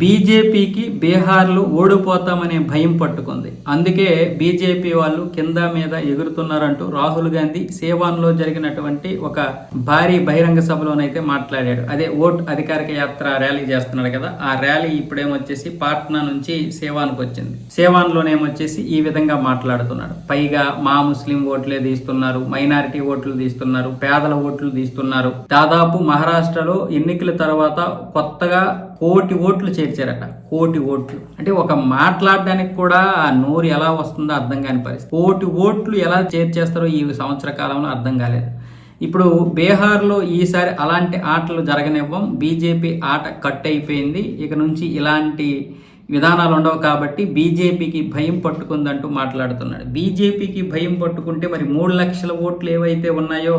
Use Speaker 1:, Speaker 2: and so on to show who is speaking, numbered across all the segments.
Speaker 1: బీజేపీకి బీహార్లో ఓడిపోతామనే భయం పట్టుకుంది. అందుకే బీజేపీ వాళ్ళు కింద మీద ఎగురుతున్నారంటూ రాహుల్ గాంధీ సేవాన్లో జరిగినటువంటి ఒక భారీ బహిరంగ సభలోనైతే మాట్లాడాడు. అదే ఓట్ అధికారిక యాత్ర ర్యాలీ చేస్తున్నాడు కదా ఆ ర్యాలీ ఇప్పుడేమొచ్చేసి పాట్నా నుంచి సేవాన్కి వచ్చింది. సేవాన్లోనేమొచ్చేసి ఈ విధంగా మాట్లాడుతున్నాడు. పైగా మా ముస్లిం ఓట్లే తీస్తున్నారు మైనారిటీ ఓట్లు తీస్తున్నారు పేదల ఓట్లు తీస్తున్నారు. దాదాపు మహారాష్ట్రలో ఎన్నికల తర్వాత కొత్తగా కోటి ఓట్లు చేర్చారట. కోటి ఓట్లు. అంటే ఒక మాట్లాడడానికి కూడా ఆ నోరు ఎలా వస్తుందో అర్థం కాని పరిస్థితి. కోటి ఓట్లు ఎలా చేర్చేస్తారో ఈ సంవత్సర కాలంలో అర్థం కాలేదు. ఇప్పుడు బీహార్లో ఈసారి అలాంటి ఆటలు జరగనివ్వం. బీజేపీ ఆట కట్ అయిపోయింది ఇక నుంచి ఇలాంటి విధానాలు ఉండవు కాబట్టి బీజేపీకి భయం పట్టుకుందంటూ మాట్లాడుతున్నాడు. బీజేపీకి భయం పట్టుకుంటే మరి మూడు లక్షల ఓట్లు ఏవైతే ఉన్నాయో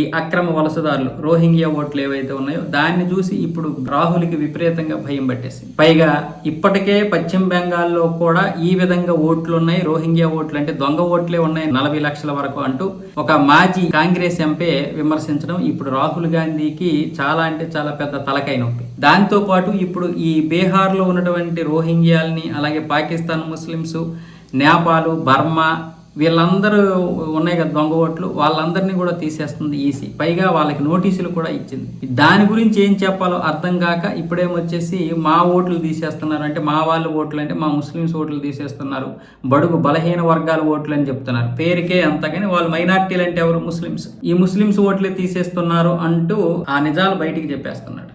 Speaker 1: ఈ అక్రమ వలసదారులు రోహింగ్యా ఓట్లు ఏవైతే ఉన్నాయో దాన్ని చూసి ఇప్పుడు రాహుల్కి విపరీతంగా భయం పట్టేసింది. పైగా ఇప్పటికే పశ్చిమ బెంగాల్లో కూడా ఈ విధంగా ఓట్లు ఉన్నాయి రోహింగ్యా ఓట్లు అంటే దొంగ ఓట్లే ఉన్నాయి నలభై లక్షల వరకు అంటూ ఒక మాజీ కాంగ్రెస్ ఎంపీ విమర్శించడం ఇప్పుడు రాహుల్ గాంధీకి చాలా అంటే చాలా పెద్ద తలకాయ నొప్పి. దాంతో పాటు ఇప్పుడు ఈ బీహార్లో ఉన్నటువంటి రోహింగ్యాల్ని అలాగే పాకిస్తాన్ ముస్లిమ్స్ నేపాల్ బర్మా వీళ్ళందరూ ఉన్నాయి కదా దొంగ ఓట్లు వాళ్ళందరినీ కూడా తీసేస్తుంది ఈసీ. పైగా వాళ్ళకి నోటీసులు కూడా ఇచ్చింది. దాని గురించి ఏం చెప్పాలో అర్థం కాక ఇప్పుడేమొచ్చేసి మా ఓట్లు తీసేస్తున్నారు అంటే మా వాళ్ళ ఓట్లు అంటే మా ముస్లిమ్స్ ఓట్లు తీసేస్తున్నారు. బడుగు బలహీన వర్గాల ఓట్లు అని చెప్తున్నారు. పేరుకే అంత కానీ వాళ్ళు మైనార్టీలు అంటే ఎవరు ముస్లిమ్స్? ఈ ముస్లిమ్స్ ఓట్లే తీసేస్తున్నారు అంటూ ఆ నిజాలు బయటికి చెప్పేస్తున్నాడు